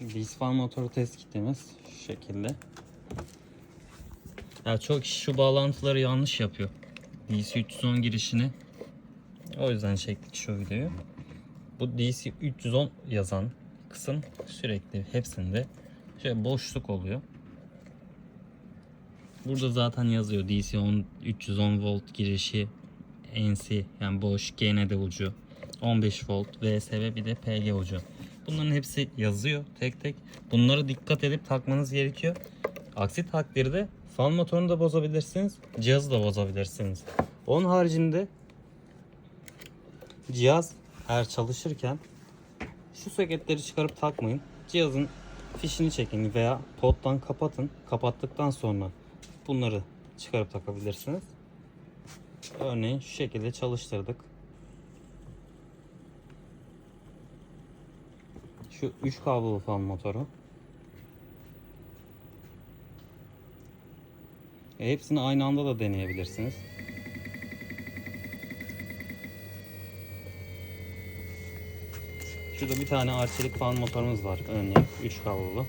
DC fan motoru test kitimiz şu şekilde. Ya çok kişi şu bağlantıları yanlış yapıyor. DC 310 girişini. O yüzden çektik şu videoyu. Bu DC 310 yazan kısım sürekli hepsinde şöyle boşluk oluyor. Burada zaten yazıyor DC 10 310 volt girişi NC yani boş GND ucu 15 volt VSB bir de PG ucu. Bunların hepsi yazıyor tek tek. Bunlara dikkat edip takmanız gerekiyor. Aksi takdirde fan motorunu da bozabilirsiniz. Cihazı da bozabilirsiniz. Onun haricinde cihaz eğer çalışırken şu soketleri çıkarıp takmayın. Cihazın fişini çekin veya pottan kapatın. Kapattıktan sonra bunları çıkarıp takabilirsiniz. Örneğin şu şekilde çalıştırdık. Şu 3 kablolu fan motoru. E, hepsini aynı anda da deneyebilirsiniz. Şurada bir tane arçelik fan motorumuz var örneğin 3 kablolu.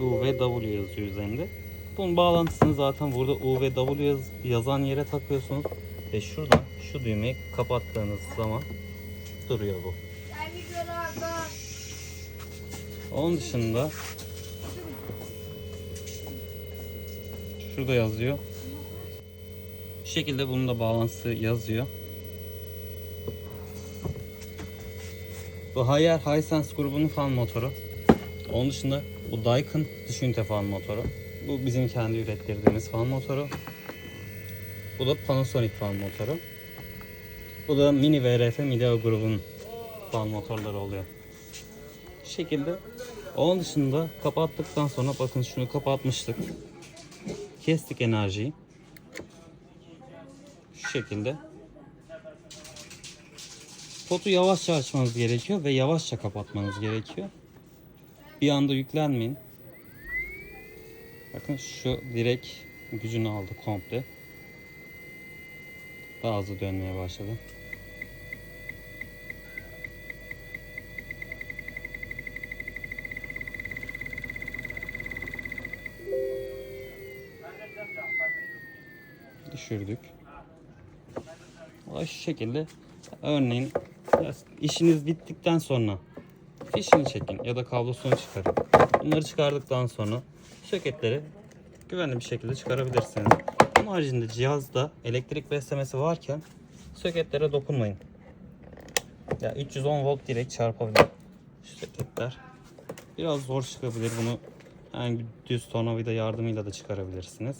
U ve W yazıyor üzerinde. Bunun bağlantısını zaten burada U ve W yaz- yazan yere takıyorsunuz. Ve şuradan şu düğmeyi kapattığınız zaman duruyor bu. Onun dışında şurada yazıyor. Bu şekilde bunun da bağlantısı yazıyor. Bu Haier Hisense grubunun fan motoru. Onun dışında bu Daikin dış ünite fan motoru. Bu bizim kendi ürettirdiğimiz fan motoru. Bu da Panasonic fan motoru. Bu da Mini VRF Midea grubunun fan motorları oluyor. Şekilde. Onun dışında kapattıktan sonra bakın şunu kapatmıştık. Kestik enerjiyi. Şu şekilde. Potu yavaşça açmanız gerekiyor ve yavaşça kapatmanız gerekiyor. Bir anda yüklenmeyin. Bakın şu direkt gücünü aldı komple. Daha hızlı dönmeye başladı. Düşürdük. Şu şekilde örneğin işiniz bittikten sonra fişini çekin ya da kablosunu çıkarın. Bunları çıkardıktan sonra soketleri güvenli bir şekilde çıkarabilirsiniz. Bunun haricinde cihazda elektrik beslemesi varken soketlere dokunmayın. Ya 310 volt direkt çarpabilir. Şu soketler biraz zor çıkabilir. Bunu herhangi düz tornavida yardımıyla da çıkarabilirsiniz.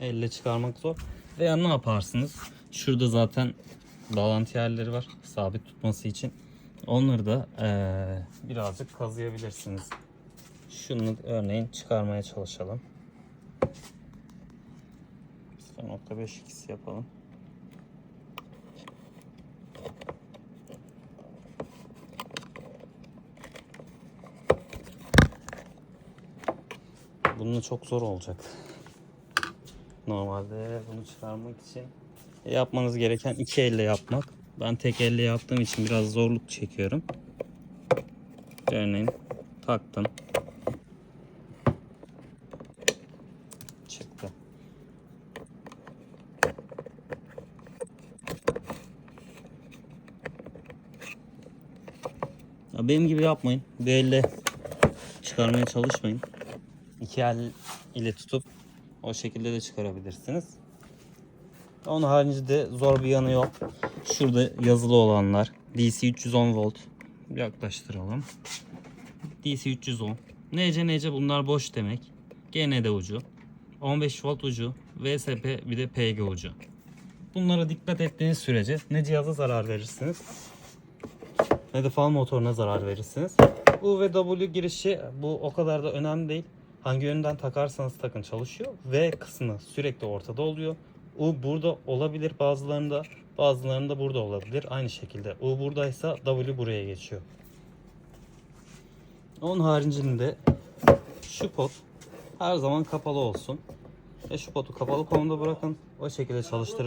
Elle çıkarmak zor. Veya ne yaparsınız? Şurada zaten bağlantı yerleri var sabit tutması için. Onları da eee, birazcık kazıyabilirsiniz. Şunu örneğin çıkarmaya çalışalım. 0.5x yapalım. Bunun çok zor olacak. Normalde bunu çıkarmak için yapmanız gereken iki elle yapmak. Ben tek elle yaptığım için biraz zorluk çekiyorum. Örneğin taktım. Çıktı. Ya benim gibi yapmayın. Bir elle çıkarmaya çalışmayın. İki el ile tutup o şekilde de çıkarabilirsiniz. Onun haricinde zor bir yanı yok. Şurada yazılı olanlar. DC 310 volt. Yaklaştıralım. DC 310. NC NC bunlar boş demek. GND ucu. 15 volt ucu. VSP bir de PG ucu. Bunlara dikkat ettiğiniz sürece ne cihaza zarar verirsiniz ne de fan motoruna zarar verirsiniz. U ve W girişi bu o kadar da önemli değil. Hangi yönden takarsanız takın çalışıyor. V kısmı sürekli ortada oluyor. U burada olabilir bazılarında, bazılarında burada olabilir. Aynı şekilde U buradaysa W buraya geçiyor. Onun haricinde şu pot her zaman kapalı olsun. Ve şu potu kapalı konumda bırakın. O şekilde çalıştırın.